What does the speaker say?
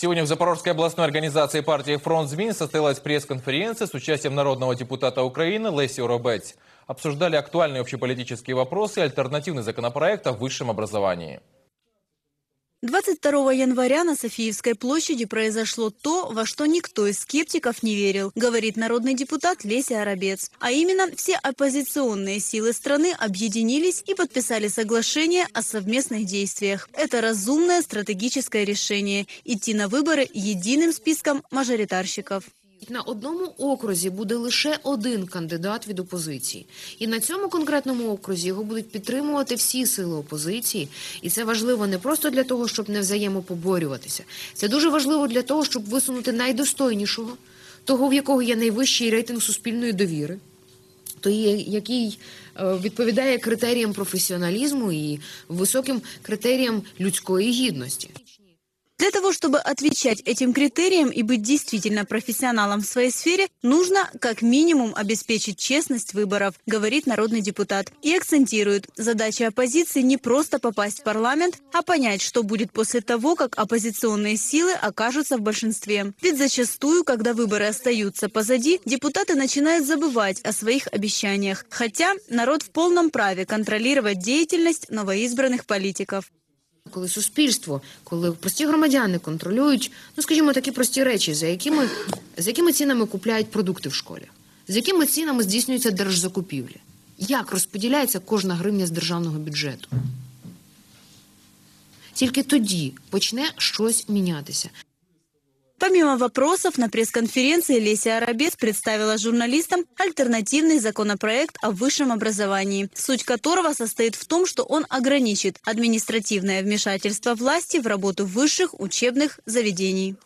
Сегодня в Запорожской областной организации партии «Фронт ЗМИН» состоялась пресс-конференция с участием народного депутата Украины Леси Робець. Обсуждали актуальные общеполитические вопросы и альтернативный законопроект о высшем образовании. 22 января на Софиевской площади произошло то, во что никто из скептиков не верил, говорит народный депутат Леся Арабец. А именно, все оппозиционные силы страны объединились и подписали соглашение о совместных действиях. Это разумное стратегическое решение – идти на выборы единым списком мажоритарщиков. На одному окрузі буде лише один кандидат від опозиції, і на цьому конкретному окрузі його будуть підтримувати всі сили опозиції. І це важливо не просто для того, щоб не взаємопоборюватися. Це дуже важливо для того, щоб висунути найдостойнішого, того, в якого є найвищий рейтинг суспільної довіри, той, який е, відповідає критеріям професіоналізму і високим критеріям людської гідності. Для того, чтобы отвечать этим критериям и быть действительно профессионалом в своей сфере, нужно как минимум обеспечить честность выборов, говорит народный депутат. И акцентирует, задача оппозиции не просто попасть в парламент, а понять, что будет после того, как оппозиционные силы окажутся в большинстве. Ведь зачастую, когда выборы остаются позади, депутаты начинают забывать о своих обещаниях. Хотя народ в полном праве контролировать деятельность новоизбранных политиков. Коли суспільство, коли прості громадяни контролюють, ну скажімо, такі прості речі, за якими з якими цінами купляють продукти в школі, з якими цінами здійснюються держзакупівлі, як розподіляється кожна гривня з державного бюджету. Тільки тоді почне щось мінятися. Помимо вопросов, на пресс-конференции Леся Арабец представила журналистам альтернативный законопроект о высшем образовании, суть которого состоит в том, что он ограничит административное вмешательство власти в работу высших учебных заведений.